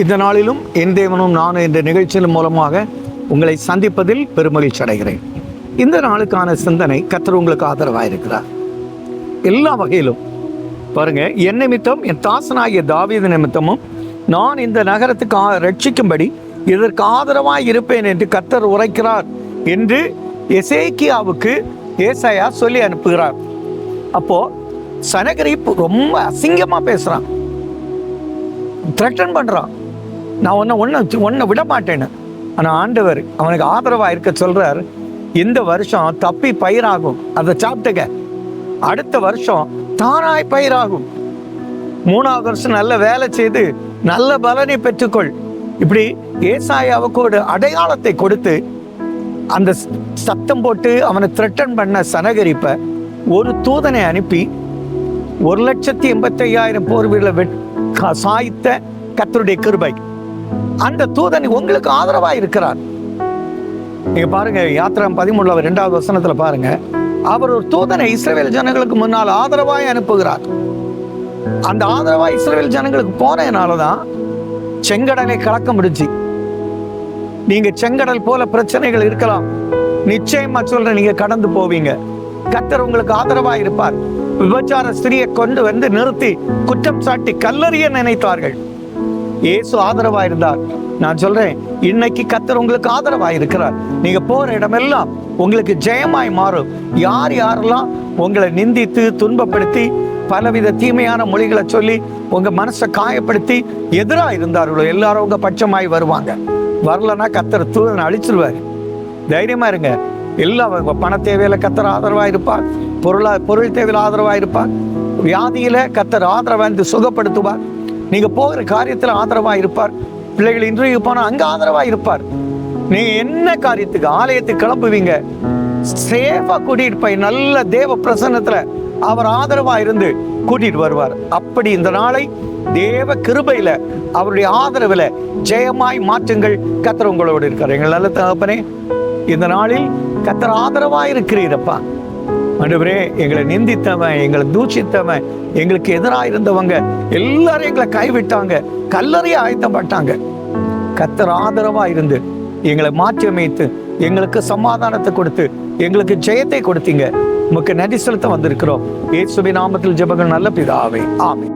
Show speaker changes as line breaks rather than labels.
இந்த நாளிலும் என் தேவனும் நானும் என்ற நிகழ்ச்சியின் மூலமாக உங்களை சந்திப்பதில் பெருமகிழ்ச்சி அடைகிறேன். இந்த நாளுக்கான சிந்தனை கத்தர் உங்களுக்கு ஆதரவாக இருக்கிறார் எல்லா வகையிலும். பாருங்க என் நிமித்தம் என் தாசனாகிய தாவீது நிமித்தமும் நான் இந்த நகரத்துக்கு ரட்சிக்கும்படி இதற்கு ஆதரவாக இருப்பேன் என்று கத்தர் உரைக்கிறார் என்று எசேக்கியாவுக்கு ஏசாயா சொல்லி அனுப்புகிறார். அப்போ சனகரிப்பு ரொம்ப அசிங்கமா பேசுறான். த்ரெட்டன் பண்றான். நான் ஒன்றை ஒன்று ஒன்றை விட மாட்டேன்னு ஆனால் ஆண்டவர் அவனுக்கு ஆதரவாக இருக்க சொல்கிறார் இந்த வருஷம் தப்பி பயிராகும். அதை சாப்பிட்டுக்க. அடுத்த வருஷம் தானாய் பயிராகும். மூணாவது வருஷம் நல்ல வேலை செய்து நல்ல பலனை பெற்றுக்கொள். இப்படி ஏசாயாவுக்கு ஒரு அடையாளத்தை கொடுத்து அந்த சத்தம் போட்டு அவனை த்ரெட்டன் பண்ண சனகரிப்ப ஒரு தூதனை அனுப்பி ஒரு லட்சத்தி எண்பத்தி ஐயாயிரம் போர் வீரில் வெட்- சாய்த்த கத்தருடைய கிருபை. அந்த தூதன் உங்களுக்கு ஆதரவா இருக்கிறார். நீங்க பாருங்க யாத்திரம் பதிமூணுல இரண்டாவது வசனத்துல பாருங்க. அவர் ஒரு தூதனை இஸ்ரேல் ஜனங்களுக்கு முன்னால் ஆதரவாய் அனுப்புகிறார். அந்த ஆதரவாய் இஸ்ரேல் ஜனங்களுக்கு போனதுனாலதான் செங்கடலை கலக்க முடிஞ்சு நீங்க செங்கடல் போல பிரச்சனைகள் இருக்கலாம். நிச்சயமா சொல்ற நீங்க கடந்து போவீங்க. கத்தர் உங்களுக்கு ஆதரவா இருப்பார். விபச்சார ஸ்திரியை கொண்டு வந்து நிறுத்தி குற்றம் சாட்டி கல்லறிய நினைத்தார்கள். இயேசு ஆதரவா இருந்தார் நான் சொல்றேன் இன்னைக்கு கத்தர் உங்களுக்கு ஆதரவா இருக்கிறார் நீங்க போற இடமெல்லாம் உங்களுக்கு ஜெயமாய் மாறும். யார் யாரெல்லாம் உங்களை நிந்தித்து துன்பப்படுத்தி பலவித தீமையான மொழிகளை சொல்லி உங்க மனசை காயப்படுத்தி எதிரா இருந்தார்களோ எல்லாரும் உங்க பட்சமாய் வருவாங்க. வரலன்னா கத்தர் தூதனை அழிச்சிருவாரு. தைரியமா இருங்க. எல்லாம் உங்க பண தேவையில கத்தர் ஆதரவா இருப்பார் பொருளா பொருள் தேவையில் ஆதரவா இருப்பார் வியாதியில கத்தர் ஆதரவா இருந்து சுகப்படுத்துவார். நீங்க போகிற காரியத்துல ஆதரவா இருப்பார். பிள்ளைகள் இன்றைக்கு போனா அங்க ஆதரவா இருப்பார். நீங்க என்ன காரியத்துக்கு ஆலயத்துக்கு கிளம்புவீங்க? சேஃபா கூட்டிட்டு போய் நல்ல தேவ பிரசன்னத்துல அவர் ஆதரவா இருந்து கூட்டிட்டு வருவார். அப்படி இந்த நாளை தேவ கிருபையில அவருடைய ஆதரவுல ஜெயமாய் மாற்றங்கள். கத்திர உங்களோடு இருக்கார் எங்கள் நல்ல தகப்பனே இந்த நாளில் கத்தர் ஆதரவா இருக்கிறீரப்பா. ஆண்டவரே எங்களை நிந்தித்தவன் எங்களை தூஷித்தவன் எங்களுக்கு எதிராக இருந்தவங்க எல்லாரும் எங்களை கைவிட்டாங்க கல்லறைய ஆயத்தப்பட்டாங்க. கத்தர் ஆதரவாக இருந்து எங்களை மாற்றி அமைத்து எங்களுக்கு சமாதானத்தை கொடுத்து எங்களுக்கு ஜெயத்தை கொடுத்தீங்க. உமக்கு நன்றி செலுத்த வந்திருக்கிறோம். ஏசுபி நாமத்தில் ஜபங்கள் நல்ல பிதாவை. ஆமை